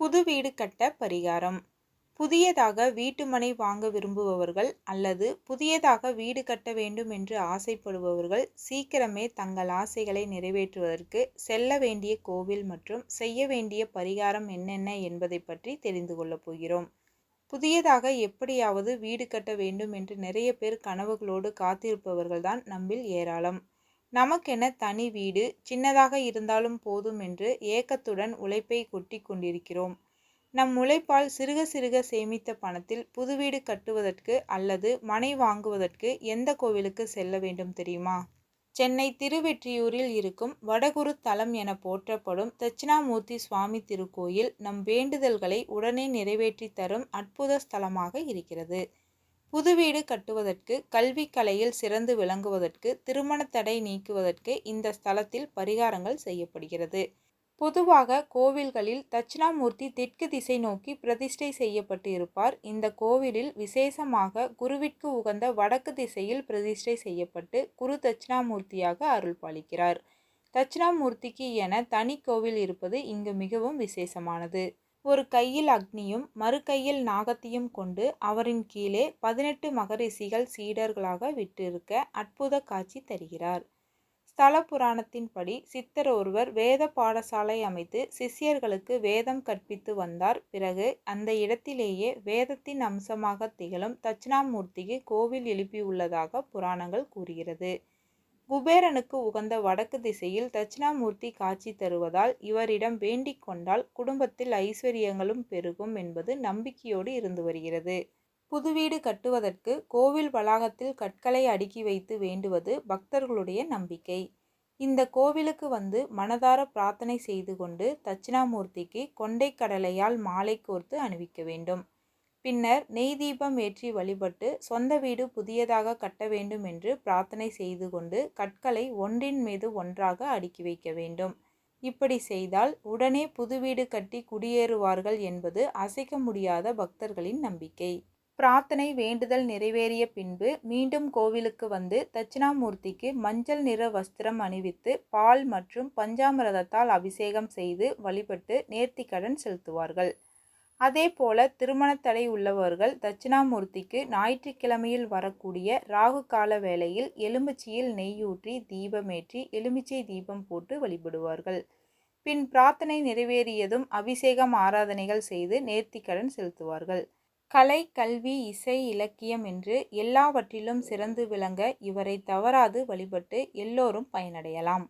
புது வீடு கட்ட பரிகாரம். புதியதாக வீட்டுமனை வாங்க விரும்புபவர்கள் அல்லது புதியதாக வீடு கட்ட வேண்டும் என்று ஆசைப்படுபவர்கள் சீக்கிரமே தங்கள் ஆசைகளை நிறைவேற்றுவதற்கு செல்ல வேண்டிய கோவில் மற்றும் செய்ய வேண்டிய பரிகாரம் என்னென்ன என்பதை பற்றி தெரிந்து கொள்ளப் போகிறோம். புதியதாக எப்படியாவது வீடு கட்ட வேண்டும் என்று நிறைய பேர் கனவுகளோடு காத்திருப்பவர்கள்தான் நம்மில் ஏராளம். நமக்கென தனி வீடு சின்னதாக இருந்தாலும் போதும் என்று ஏக்கத்துடன் உழைப்பை கொட்டி கொண்டிருக்கிறோம். நம் உழைப்பால் சிறுக சிறுக சேமித்த பணத்தில் புது வீடு கட்டுவதற்கு அல்லது மனை வாங்குவதற்கு எந்த கோவிலுக்கு செல்ல வேண்டும் தெரியுமா? சென்னை திருவெற்றியூரில் இருக்கும் வடகுரு தலம் என போற்றப்படும் தட்சிணாமூர்த்தி சுவாமி திருக்கோயில் நம் வேண்டுதல்களை உடனே நிறைவேற்றி தரும் அற்புத ஸ்தலமாக இருக்கிறது. புது வீடு கட்டுவதற்கு கல்வி கலையில் சிறந்து விளங்குவதற்கு திருமண தடை நீக்குவதற்கு இந்த ஸ்தலத்தில் பரிகாரங்கள் செய்யப்படுகிறது. பொதுவாக கோவில்களில் தட்சிணாமூர்த்தி தெற்கு திசை நோக்கி பிரதிஷ்டை செய்யப்பட்டு இருப்பார். இந்த கோவிலில் விசேஷமாக குருவிற்கு உகந்த வடக்கு திசையில் பிரதிஷ்டை செய்யப்பட்டு குரு தட்சிணாமூர்த்தியாக அருள் பாலிக்கிறார். தட்சிணாமூர்த்திக்கு என தனி கோவில் இருப்பது இங்கு மிகவும் விசேஷமானது. ஒரு கையில் அக்னியும் மறு கையில் நாகத்தையும் கொண்டு அவரின் கீழே பதினெட்டு மகரிஷிகள் சீடர்களாக விட்டிருக்க அற்புத காட்சி தருகிறார். ஸ்தல புராணத்தின்படி சித்தர் ஒருவர் வேத பாடசாலை அமைத்து சிஷ்யர்களுக்கு வேதம் கற்பித்து வந்தார். பிறகு அந்த இடத்திலேயே வேதத்தின் அம்சமாக திகழும் தட்சிணாமூர்த்திக்கு கோவில் எழுப்பியுள்ளதாக புராணங்கள் கூறுகிறது. குபேரனுக்கு உகந்த வடக்கு திசையில் தட்சிணாமூர்த்தி காட்சி தருவதால் இவரிடம் வேண்டிக் கொண்டால் குடும்பத்தில் ஐஸ்வர்யங்களும் பெருகும் என்பது நம்பிக்கையோடு இருந்து வருகிறது. புது வீடு கட்டுவதற்கு கோவில் வளாகத்தில் கற்களை அடுக்கி வைத்து வேண்டுவது பக்தர்களுடைய நம்பிக்கை. இந்த கோவிலுக்கு வந்து மனதார பிரார்த்தனை செய்து கொண்டு தட்சிணாமூர்த்திக்கு கொண்டை கடலையால் மாலை கோர்த்து அணிவிக்க வேண்டும். பின்னர் நெய் தீபம் ஏற்றி வழிபட்டு சொந்த வீடு புதியதாக கட்ட வேண்டும் என்று பிரார்த்தனை செய்து கொண்டு கற்களை ஒன்றின் மீது ஒன்றாக அடுக்கி வைக்க வேண்டும். இப்படி செய்தால் உடனே புது வீடு கட்டி குடியேறுவார்கள் என்பது அசைக்க முடியாத பக்தர்களின் நம்பிக்கை. பிரார்த்தனை வேண்டுதல் நிறைவேறிய பின்பு மீண்டும் கோவிலுக்கு வந்து தட்சிணாமூர்த்திக்கு மஞ்சள் நிற வஸ்திரம் அணிவித்து பால் மற்றும் பஞ்சாமிரதத்தால் அபிஷேகம் செய்து வழிபட்டு நேர்த்திக்கடன் செலுத்துவார்கள். அதே போல திருமணத்தடை உள்ளவர்கள் தட்சிணாமூர்த்திக்கு ஞாயிற்றுக்கிழமையில் வரக்கூடிய ராகு கால வேளையில் எலுமிச்சையில் நெய்யூற்றி தீபமேற்றி எலுமிச்சை தீபம் போட்டு வழிபடுவார்கள். பின் பிரார்த்தனை நிறைவேறியதும் அபிஷேகம் ஆராதனைகள் செய்து நேர்த்திக்கடன் செலுத்துவார்கள். கலை கல்வி இசை இலக்கியம் என்று எல்லாவற்றிலும் சிறந்து விளங்க இவரை தவறாது வழிபட்டு எல்லோரும் பயனடையலாம்.